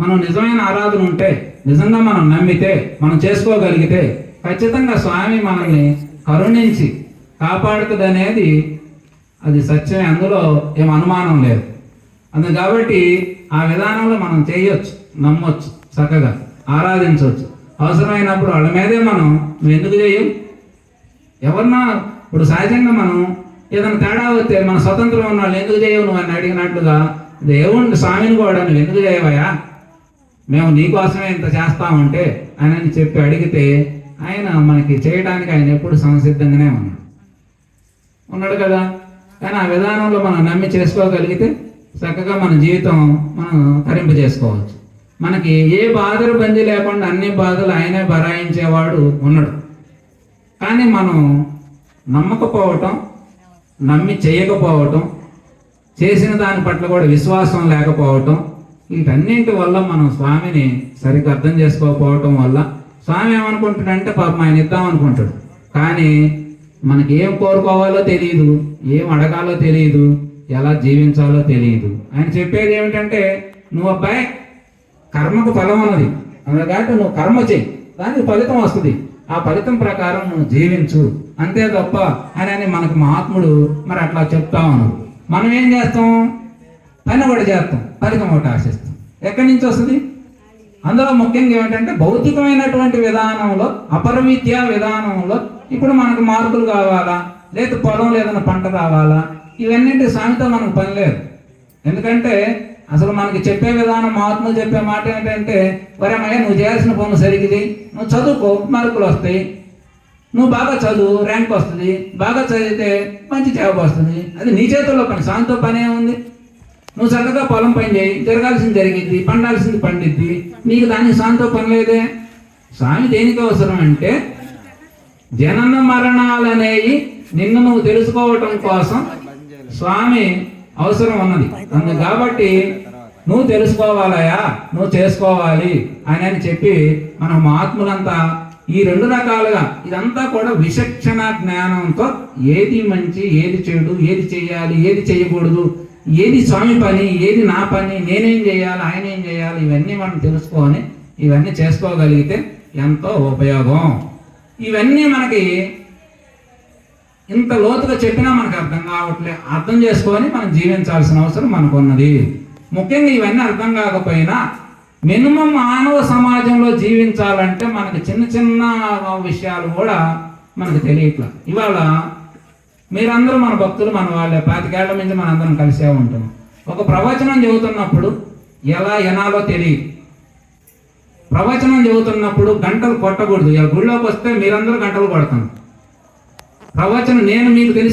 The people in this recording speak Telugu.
మనం నిజమైన ఆరాధన ఉంటే నిజంగా మనం నమ్మితే మనం చేసుకోగలిగితే ఖచ్చితంగా స్వామి మనల్ని కరుణించి కాపాడుతుంది అనేది అది సత్యమే. అందులో ఏం అనుమానం లేదు. అందు కాబట్టి ఆ విధానంలో మనం చేయొచ్చు నమ్మొచ్చు చక్కగా ఆరాధించవచ్చు అవసరమైనప్పుడు వాళ్ళ మీదే మనం నువ్వు ఎందుకు చేయం? ఎవరన్నా ఇప్పుడు సహజంగా మనం ఏదైనా తేడా వస్తే మన స్వతంత్రం ఉన్న వాళ్ళు ఎందుకు చేయవు నువ్వు అని అడిగినట్లుగా దేవుణ్ణి స్వామిని కూడా నువ్వు ఎందుకు చేయవయా మేము నీకోసమే ఇంత చేస్తామంటే ఆయన అని చెప్పి అడిగితే ఆయన మనకి చేయడానికి ఆయన ఎప్పుడు సంసిద్ధంగానే ఉన్నాడు. ఉన్నాడు కదా? కానీ ఆ విధానంలో మనం నమ్మి చేసుకోగలిగితే చక్కగా మన జీవితం మనం తరింపు చేసుకోవచ్చు. మనకి ఏ బాధలు బందీ లేకుండా అన్ని బాధలు ఆయనే భరాయించేవాడు ఉన్నాడు. కానీ మనం నమ్మకపోవటం నమ్మి చేయకపోవటం చేసిన దాని పట్ల కూడా విశ్వాసం లేకపోవటం వీటన్నింటి వల్ల మనం స్వామిని సరిగ్గా అర్థం చేసుకోకపోవటం వల్ల స్వామి ఏమనుకుంటాడంటే పాపం ఆయన ఇద్దాం అనుకుంటాడు. కానీ మనకి ఏం కోరుకోవాలో తెలియదు ఏం అడగాలో తెలియదు ఎలా జీవించాలో తెలియదు ఆయన చెప్పేది ఏమిటంటే నువ్వు అబ్బాయి కర్మకు ఫలం ఉన్నది. అందుకంటే నువ్వు కర్మ చెయ్యి. దానికి ఫలితం వస్తుంది. ఆ ఫలితం ప్రకారం నువ్వు జీవించు. అంతే తప్ప అని అని మనకు మహాత్ముడు మరి అట్లా చెప్తా ఉన్నాడు మనం ఏం చేస్తాం? పని కూడా చేస్తాం. ఫలితం ఒకటి ఆశిస్తాం. ఎక్కడి నుంచి వస్తుంది? అందులో ముఖ్యంగా ఏమిటంటే భౌతికమైనటువంటి విధానంలో అపరవిద్యా విధానంలో ఇప్పుడు మనకు మార్కులు కావాలా? లేదా పొలం లేదన్న పంట రావాలా? ఇవన్నింటి సామెతో మనకు పని లేదు. ఎందుకంటే అసలు మనకి చెప్పే విధానం మహాత్ములు చెప్పే మాట ఏంటంటే వరమయ్య నువ్వు చేయాల్సిన పనులు సరిగిది నువ్వు చదువుకో మార్కులు వస్తాయి. నువ్వు బాగా చదువు ర్యాంక్ వస్తుంది. బాగా చదివితే మంచి జాబ్ వస్తుంది. అది నీ చేతుల్లో పని సాంతో పనే ఉంది. నువ్వు చక్కగా పొలం పని చేయి జరగాల్సింది జరిగిద్ది పండాల్సింది పండిద్ది. నీకు దానికి సాంతో పని లేదే. స్వామి దేనికి అవసరం అంటే జనన మరణాలు అనేవి నిన్ను నువ్వు తెలుసుకోవటం కోసం స్వామి అవసరం ఉన్నది. అందు కాబట్టి నువ్వు తెలుసుకోవాలయా? నువ్వు చేసుకోవాలి అని అని చెప్పి మన మహాత్ములంతా ఈ రెండు రకాలుగా ఇదంతా కూడా విచక్షణ జ్ఞానంతో ఏది మంచి ఏది చెడు ఏది చేయాలి ఏది చేయకూడదు ఏది స్వామి పని ఏది నా పని నేనేం చేయాలి ఆయన ఏం చేయాలి ఇవన్నీ మనం తెలుసుకొని ఇవన్నీ చేసుకోగలిగితే ఎంతో ఉపయోగం. ఇవన్నీ మనకి ఇంత లోతుగా చెప్పినా మనకు అర్థం కావట్లే. అర్థం చేసుకొని మనం జీవించాల్సిన అవసరం మనకున్నది. ముఖ్యంగా ఇవన్నీ అర్థం కాకపోయినా మినిమం మానవ సమాజంలో జీవించాలంటే మనకి చిన్న చిన్న విషయాలు కూడా మనకు తెలియట్లా. ఇవాళ మీరందరూ మన భక్తులు మన వాళ్ళే. పాతికేళ్ళ నుంచి మనందరం కలిసే ఉంటాం. ఒక ప్రవచనం చెబుతున్నప్పుడు ఎలా ఎనాలో తెలియదు. ప్రవచనం చెబుతున్నప్పుడు గంటలు కొట్టకూడదు. ఇలా గుళ్ళోకి వస్తే మీరందరూ గంటలు కొడతాం ప్రవచనం నేను మీకు తెలిసి